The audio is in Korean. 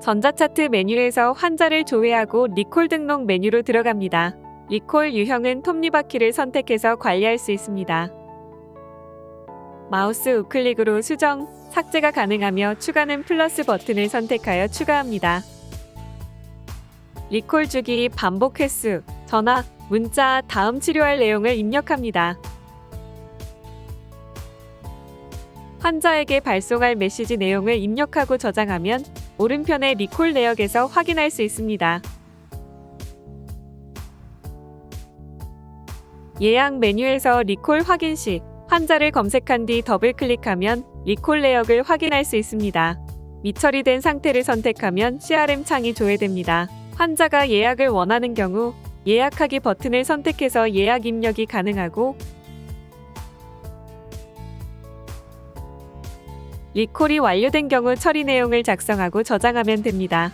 전자차트 메뉴에서 환자를 조회하고 리콜 등록 메뉴로 들어갑니다. 리콜 유형은 톱니바퀴를 선택해서 관리할 수 있습니다. 마우스 우클릭으로 수정, 삭제가 가능하며 추가는 플러스 버튼을 선택하여 추가합니다. 리콜 주기, 반복 횟수, 전화, 문자, 다음 치료할 내용을 입력합니다. 환자에게 발송할 메시지 내용을 입력하고 저장하면 오른편의 리콜 내역에서 확인할 수 있습니다. 예약 메뉴에서 리콜 확인 시 환자를 검색한 뒤 더블 클릭하면 리콜 내역을 확인할 수 있습니다. 미처리된 상태를 선택하면 CRM 창이 조회됩니다. 환자가 예약을 원하는 경우 예약하기 버튼을 선택해서 예약 입력이 가능하고 리콜이 완료된 경우 처리 내용을 작성하고 저장하면 됩니다.